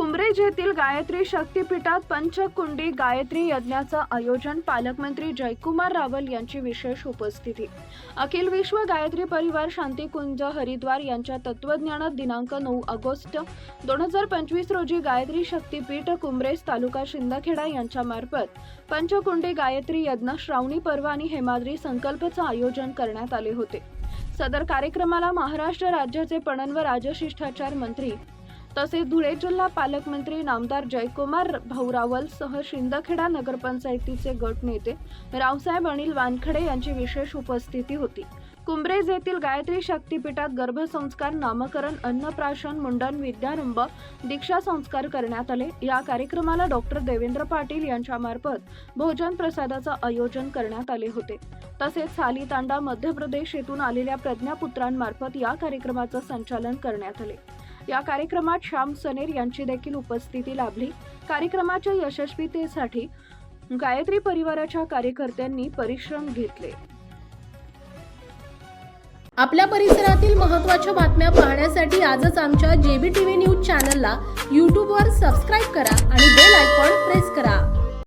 कुंभरेज येथील गायत्री शक्तीपीठात पंचकुंडी गायत्री यज्ञाचं आयोजन पालकमंत्री जयकुमार रावल यांची विशेष उपस्थिती. अखिल विश्व गायत्री परिवार शांतिकुंज हरिद्वार यांच्या तत्वज्ञानात दिनांक नऊ ऑगस्ट दोन हजार पंचवीस रोजी गायत्री शक्तीपीठ कुंभरेज तालुका शिंदखेडा यांच्यामार्फत पंचकुंडी गायत्री यज्ञ श्रावणी पर्व आणि हेमाद्री संकल्पचं आयोजन करण्यात आले होते. सदर कार्यक्रमाला महाराष्ट्र राज्याचे पणन व राजशिष्टाचार मंत्री तसेच धुळे जिल्हा पालकमंत्री नामदार जयकुमार भाऊरावल सह शिंदखेडा नगरपंचायतीचे गट नेते रावसाहेब अनिल वानखडे यांची विशेष उपस्थिती होती. कुंब्रेज येथील गायत्री शक्तीपीठात गर्भसंस्कार नामकरण अन्नप्राशन मुंडन विद्यारंभ दीक्षा संस्कार करण्यात आले. या कार्यक्रमाला डॉक्टर देवेंद्र पाटील यांच्यामार्फत भोजन प्रसादाचं आयोजन करण्यात आले होते. तसेच साली तांडा मध्य प्रदेश येथून आलेल्या प्रज्ञापुत्रांमार्फत या कार्यक्रमाचं संचालन करण्यात आले. या कार्यक्रमात श्याम सनेर यांची देखील उपस्थिती लाभली. कार्यक्रमाच्या यशस्वीतेसाठी गायत्री परिवाराच्या कार्यकर्त्यांनी परिश्रम घेतले. आपल्या परिसरातील महत्त्वाच्या बातम्या पाहण्यासाठी आजच आमच्या जेबी टीव्ही न्यूज चॅनलला यूट्यूबवर सबस्क्राईब करा आणि बेल आयकॉन प्रेस करा.